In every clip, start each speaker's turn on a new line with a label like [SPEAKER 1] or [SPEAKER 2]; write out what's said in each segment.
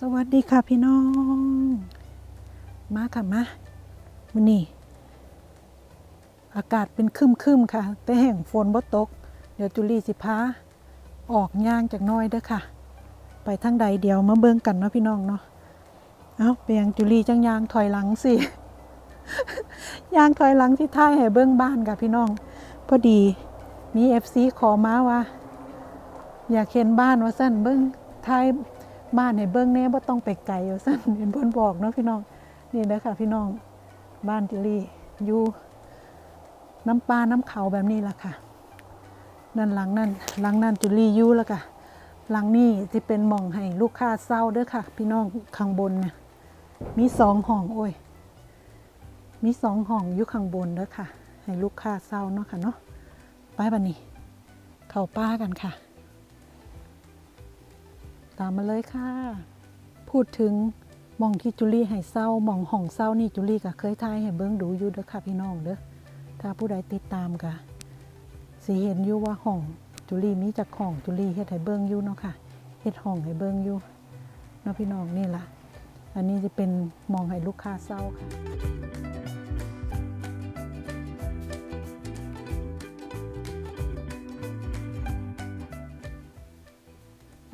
[SPEAKER 1] สวัสดีค่ะพี่น้อง มาค่ะมาวันนี้ อากาศเป็นคึมคึมค่ะ แต่แห่งฝนบ่ตก เดี๋ยวจุลีสิพาออกย่างจากน้อยเด้อค่ะ ไปทางใดเดียวมาเบิ่งกันเนาะพี่น้องเนาะเอาเปียงจุลีจังยางถอยหลังสิยางถอยหลังที่ท้ายให้เบิ่งบ้านค่ะพี่น้อง พอดีมี FC ขอมาว่า อยากเห็นบ้านว่าสั้นเบิ่งท้าย บ้านให้เบิ่งแน่บ่ต้องไปไกลว่าสั้นเห็นเพิ่นบอกเนาะพี่น้องนี่เด้อค่ะพี่น้องบ้านจุลีอยู่น้ำปลาน้ำเขาแบบนี้ล่ะค่ะนั่นหลังนั่นหลังนั่นจุลีอยู่แล้วค่ะหลังนี้ที่เป็นหม่องให้ลูกค้าเศร้าเด้อค่ะ พี่น้องข้างบนเนี่ยมีสองห้องโอ้ยมีสองห้องอยู่ข้างบนเด้อค่ะ ให้ลูกค้าเศร้าเนาะค่ะเนาะไปบันนี้ เข้าป้ากันค่ะ ตามมาเลยค่ะ พูดถึงมองที่จุลี่ให้เศร้ามองห้องเศร้านี่จุลี่ก็เคยทายให้เบิ้งดูอยู่เด้อค่ะพี่น้องเด้อถ้าผู้ใดติดตามก็สิเห็นอยู่ว่าห้องจุลี่มีจากห้องจุลี่เฮ็ดให้เบิ้งอยู่เนาะค่ะเฮ็ดห้องให้เบิ้งอยู่เนาะพี่น้องนี่ล่ะ อันนี้จะเป็นมองให้ลูกค้าเศร้าค่ะ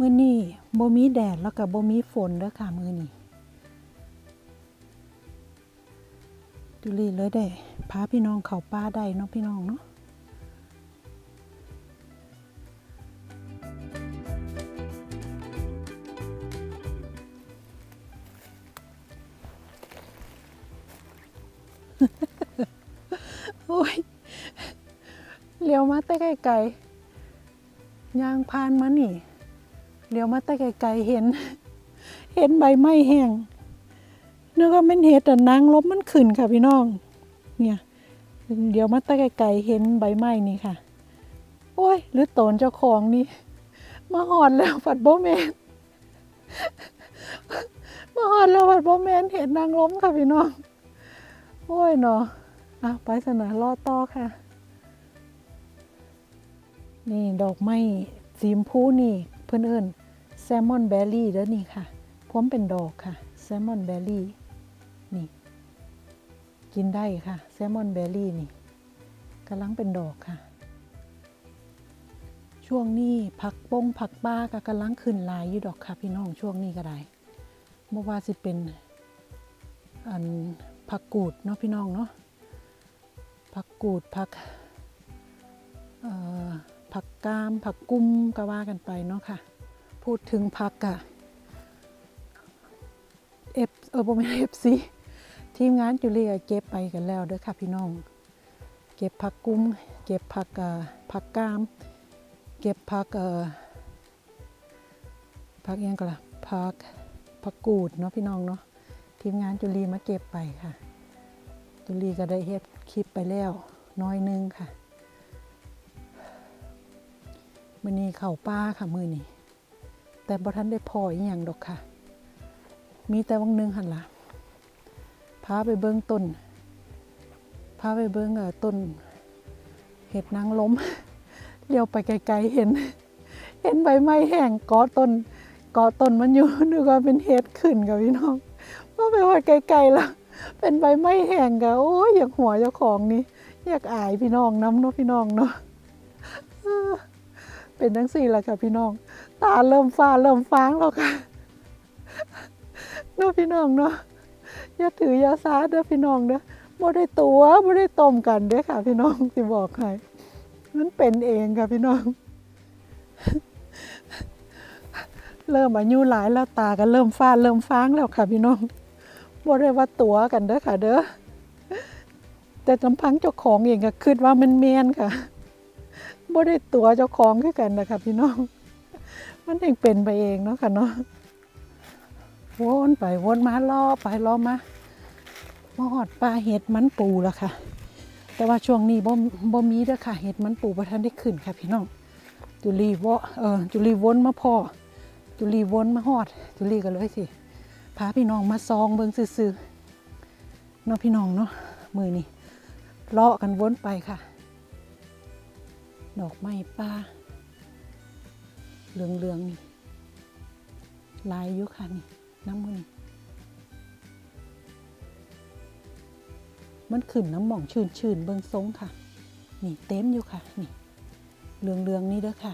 [SPEAKER 1] มื้อนี้บ่มีแดดแล้วก็บ่มีฝนเด้อค่ะมื้อนี้จุลีเลยได้พาพี่น้องเขาป่าได้เนาะพี่น้องเนาะโอ้ยเลี้ยวมาแต่ไกลๆยางพานมานี่ เดี๋ยวมาต่ไกลๆเห็น เห็นใบไม้แห้งนึกว่ามันเห็ดแต่นางลบมันขึ้นค่ะพี่น้อง เนี่ย เดี๋ยวมาต่ไกลๆเห็นใบไม้นี่ค่ะ โอ้ย หรือโตนเจ้าของนี่ มาหอดแล้วฝัดโบแมนมาหอดแล้วฝัดโบแมนเห็นนางล้มค่ะพี่น้อง โอ้ยเนาะอะไปสนะรอต่อค่ะ นี่ดอกไม้สีมพูนี่เพื่อนเอิญ ซมมอนแบรี่เด้อนี่ค่ะพร้อมเป็นดอกค่ะ แซมมอนแบรี่ นี่ กินได้ค่ะ แซมมอนแบรี่นี่กำลังเป็นดอกค่ะ ช่วงนี้ผักปงผักป้าก็กำลังขึ้นลายอยู่ดอกค่ะ พี่น้องช่วงนี้ก็ได้เมื่อว่าสิเป็นอันผักกูดเนาะพี่น้องเนาะผักกูดผักผักกามผักกุ้มก็ว่ากันไปเนาะค่ะ พูดถึงผักอะเอฟเออบ่แม่นเอฟซีทีมงานจุเลียเก็บไปกันแล้วเด้อค่ะพี่น้อง เก็บผักกุ้มเก็บผักอ่อผักกาม เก็บผักเอ่อผักอิหยังก็ล่ะผักผักกูดเนาะพี่น้องเนาะทีมงานจุลีมาเก็บไปค่ะ จุลีก็ได้เฮ็ดคลิปไปแล้วน้อยนึงค่ะ มือนี้เข่าป้าค่ะมือนี้ แต่บ่ทันได้พออีหยังดอกค่ะ มีแต่วังหนึงหันละพาไปเบิ้งต้นพาไปเบิ้งเอ่อต้นเห็ดนางล้มเลี้ยวไปไกลๆเห็น เห็นใบไม้แห้งกาะต้นกาะต้นมันอยู่นึกว่าเป็นเห็ดขึ้นกับพี่น้องพอไปหอดไกลๆแล้วเป็นใบไม้แห้งกะโอ้ยอยากหัวเจ้าของนี่อยากอายพี่น้องน้ำเนาะพี่น้องเนาะเป็นทั้งสี่แหละค่ะพี่น้อง ตาเริ่มฟ้าเริ่มฟางแล้วค่ะเนาะพี่น้องเนาะอย่าถือยาซาเด้อพี่น้องเด้อบ่ได้ตัวบ่ได้ต้มกันเด้อค่ะ พี่น้องสิบอกให้มันเป็นเองค่ะพี่น้อง เริ่มอายุหลายแล้วตาก็เริ่มฟ้าเริ่มฟางแล้วค่ะ พี่น้องบ่ได้ว่าตัวกันเด้อค่ะ เด้อแต่ลำพังเจ้าของเองก็คิดว่ามันแมนค่ะบ่ได้ตัวเจ้าของคือกันนะคะพี่น้อง มันเองเป็นไปเองเนาะค่ะเนาะวนไปวนมาล่อไปล่อมามาหอดปลาเห็ดมันปูแล้วค่ะ แต่ว่าช่วงนี้บ่บ่มีเด้อค่ะ เห็ดมันปูบ่ทันได้ขึ้นค่ะพี่น้อง จุลีวะเออจุลีวนมาพ่อ จุลีวนมาหอด จุลีก็เลยสิพาพี่น้องมาซองเบิ่งซื่อๆเนาะพี่น้องเนาะมือนี่เลาะกันวนไปค่ะ ดอกไม้ป่า เหลืองๆนี่ลายอยู่ค่ะนี่น้ำมือนี่มันขึ้นน้ำหม่องชื่นชื่นๆเบิงทรงค่ะ นี่เต็มอยู่ค่ะนี่เหลืองเลืองๆนี่เด้อค่ะ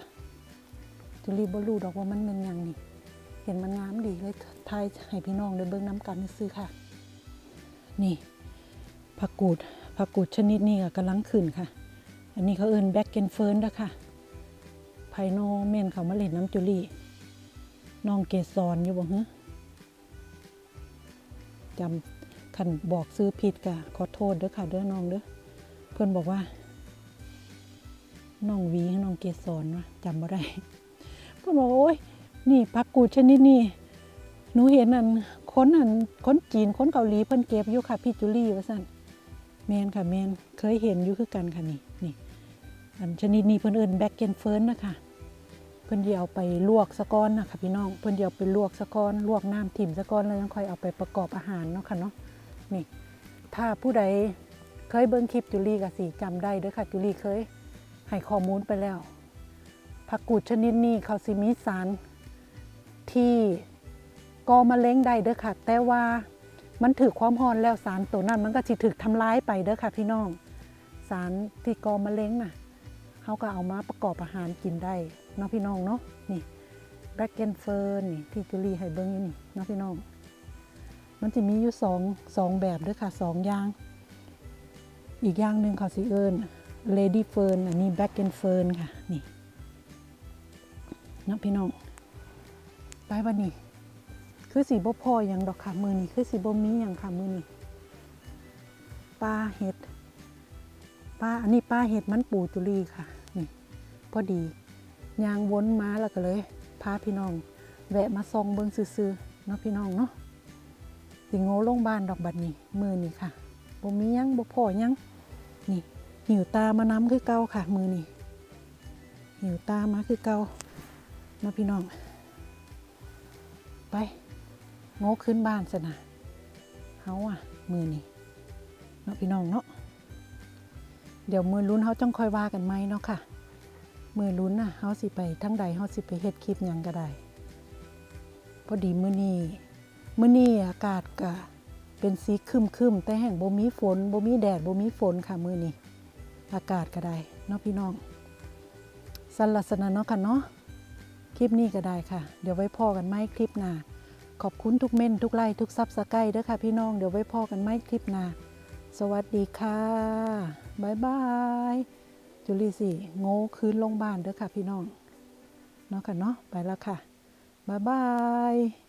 [SPEAKER 1] จุลีบรูดอกว่ามันเป็นยังนี่เห็นมันงามดีเลยทายให้พี่น้องได้เบิ่งน้ำกันซื้อค่ะ นี่ผักกูดผักกูดชนิดนี้ก็กำลังขึ้นค่ะ อันนี้เขาเอิ้นแบ็กเกนเฟิร์นด้อค่ะ ไพโนเมนเขามาเล่นน้ำจุลีน้องเกสรอยู่บ่ฮะจำคันบอกซื้อผิดกะขอโทษเด้อค่ะเด้อน้องเด้อเพื่อนบอกว่าน้องวีน้องเกสรวะจำบ่ได้เพื่อนบอกว่าโอ้ยนี่ผักกูชนิดนี้หนูเห็นอันคนอันคนจีนคนเกาหลีเพิ่นเก็บอยู่ค่ะพี่จุลี่ว่าซั่นแมนค่ะแมนเคยเห็นอยู่คือกันค่ะนี่นี่อันชนิดนี้เพิ่นเอิ้นแบ็กเกนเฟิร์นนะคะ เพิ่อนสิเอาไปลวกสะก้อนนะคะพี่น้องเพิ่อนสิเอาไปลวกสะก้อนลวกน้ำถิ่มสะก้อนแล้วยังค่อยเอาไปประกอบอาหารเนาะค่ะเนาะนี่ถ้าผู้ใดเคยเบิ่งคลิปจุลี่ก็สิจำได้เด้อค่ะจุลี่เคยให้ข้อมูลไปแล้วผักกูดชนิดนี้เขาสิมีสาร ที่ก่อมะเร็งได้เด้อค่ะ แต่ว่ามันถือความร้อนแล้วสารตัวนั้นมันก็สิถูกทำลายไปเด้อค่ะพี่น้อง สารที่ก่อมะเร็งน่ะเขาก็เอามาประกอบอาหารกินได้ เนาะพี่น้องเนาะนี่แบล็กเกนเฟิร์นนี่ที่จุลีให้เบิ้งอยู่นี่เนาะพี่น้อง มันจะมีอยู่สองสองแบบด้วยค่ะสองอย่าง อีกอย่างหนึ่งเขาสิเอิญเลดี้เฟิร์นอันนี้แบล็กเกนเฟิร์นค่ะนี่เนาะพี่น้องไปวันนี้คือสีบ่พออย่างดอกค่ะมือนี้คือสีบ่มีอย่างค่ะมือนี้ปลาเห็ดปลาอันนี้ปลาเห็ดมันปูจุลีค่ะนี่พอดี ยางวนมาแล้วก็เลยพาพี่น้อง แวะมาซองเบิ่งซื่อๆเนาะพี่น้องเนาะสิงโง่ลงบ้านดอกบัดนี้มือนี้ค่ะบ่มียังบ่พอยังนี่หิวตามาน้ำคือเก่าค่ะ มือนี้หิวตามาคือเก่ามาพี่น้อง ไปโง่ขึ้นบ้านสนะเฮาอะมือนี่เนาะพี่น้องเนาะเดี๋ยวมือลุ้นเฮาจ้องคอยว่ากันไหมเนาะค่ะ มือลุ้นน่ะเฮาสิไปทั้งใดเฮาสิไปเฮ็ดคลิปหยังก็ได้พอดีมื้อนี้มื้อนี้อากาศก็เป็นสีครึมๆแต่แห่งบ่มีฝนบ่มีแดดบ่มีฝนค่ะมื้อนี้อากาศก็ได้เนาะพี่น้องสลัสนะเนาะค่ะเนาะคลิปนี้ก็ได้ค่ะ เดี๋ยวไว้พอกันไหมคลิปหน้าขอบคุณทุกเม่นทุกไลค์ทุกซับสไครต์ด้วยค่ะพี่น้องเดี๋ยวไว้พอกันไหมคลิปหน้าสวัสดีค่ะบายบาย จุลีสิโง่คืนลงบ้านเด้อค่ะพี่น้อง เนาะค่ะเนาะไปแล้วค่ะ บ๊ายบาย